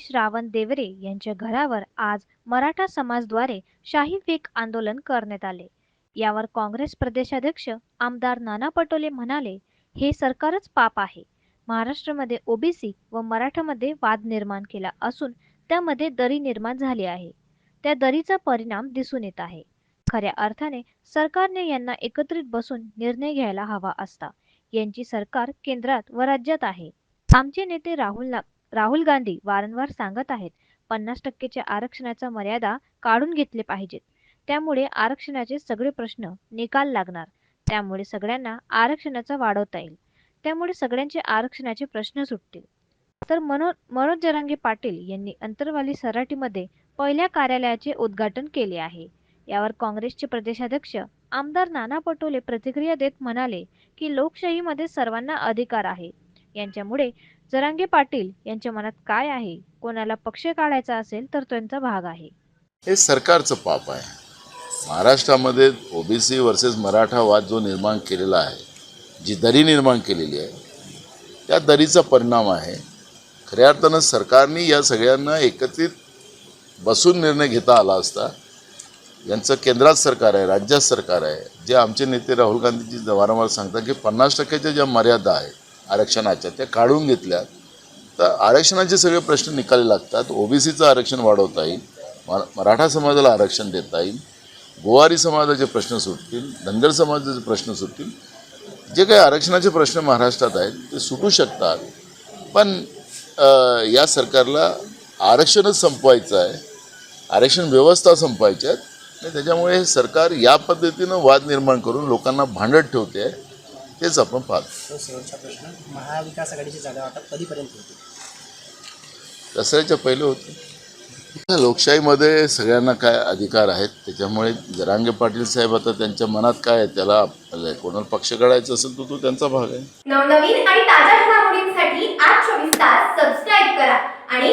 महेश रावण देवरे यांच्या घरावर आज मराठा समाजद्वारे शाही फेक आंदोलन करण्यात आले. यावर काँग्रेस प्रदेशाध्यक्ष आमदार नाना पटोले म्हणाले हे सरकारच पाप आहे. महाराष्ट्रामध्ये ओबीसी व मराठामध्ये वाद निर्माण केला असून त्यामध्ये दरी निर्माण झाली आहे. त्या दरीचा परिणाम दिसून येत आहे. खऱ्या अर्थाने सरकारने यांना एकत्रित बसून निर्णय घ्यायला हवा असता. यांची सरकार केंद्रात व राज्यात आहे. आमचे नेते राहुल राहुल गांधी वारंवार सांगत आहेत पन्नास टक्केच्या आरक्षणाचा मर्यादा काढून घेतले पाहिजेत. त्यामुळे आरक्षणाचे सगळे प्रश्न निकाल लागणार. त्यामुळे सगळ्यांना आरक्षणाचा वाढवता येईल. त्यामुळे सगळ्यांचे आरक्षणाचे प्रश्न सुटतील. तर मनो मनोज जरांगे पाटील यांनी अंतरवाली सराटीमध्ये पहिल्या कार्यालयाचे उद्घाटन केले आहे. यावर काँग्रेसचे प्रदेशाध्यक्ष आमदार नाना पटोले प्रतिक्रिया देत म्हणाले की लोकशाहीमध्ये सर्वांना अधिकार आहे. यांच्यामुळे जरांगे पाटील यांच्या मनात काय आहे? कोणाला पक्ष काढायचा असेल तर त्यांचा भाग आहे. हे सरकारचं पाप आहे. महाराष्ट्रामध्ये ओबीसी वर्सेस मराठा वाद जो निर्माण केलेला आहे जी दरी निर्माण केलेली आहे त्या दरीचा परिणाम आहे. खऱ्या अर्थानं सरकारने या सगळ्यांना एकत्रित बसून निर्णय घेता आला असता यांचं केंद्रात सरकार आहे राज्यात सरकार आहे. जे आमचे नेते राहुल गांधीजी वारंवार सांगतात की पन्नास टक्क्याच्या ज्या मर्यादा आहेत आरक्षणाच्या त्या काढून घेतल्या तर आरक्षणाचे सगळे प्रश्न निकाली लागतात. ओबीसीचं आरक्षण वाढवता येईल. मराठा समाजाला आरक्षण देता येईल. गोवारी समाजाचे प्रश्न सुटतील. धनगर समाजाचे प्रश्न सुटतील. जे काही आरक्षणाचे प्रश्न महाराष्ट्रात आहेत ते सुटू शकतात. पण या सरकारला आरक्षणच संपवायचं आहे. आरक्षण व्यवस्था संपवायच्या आहेत आणि त्याच्यामुळे हे सरकार या पद्धतीनं वाद निर्माण करून लोकांना भांडत ठेवते. आहे तेच आपण पाहतो. तो शेवटचा प्रश्न महाविकास आघाडीची जागा वाटप कधीपर्यंत होते? दसऱ्याच्या पहिले होते. लोकशाहीमध्ये सगळ्यांना काय अधिकार आहेत त्याच्यामुळे जरांगे पाटील साहेब आता त्यांच्या मनात काय आहे त्याला कोणाला पक्ष काढायचा असेल तर तो त्यांचा भाग आहे. नवनवीन आणि ताज्या घडामोडींसाठी आज चोवीस तास सबस्क्राईब करा आणि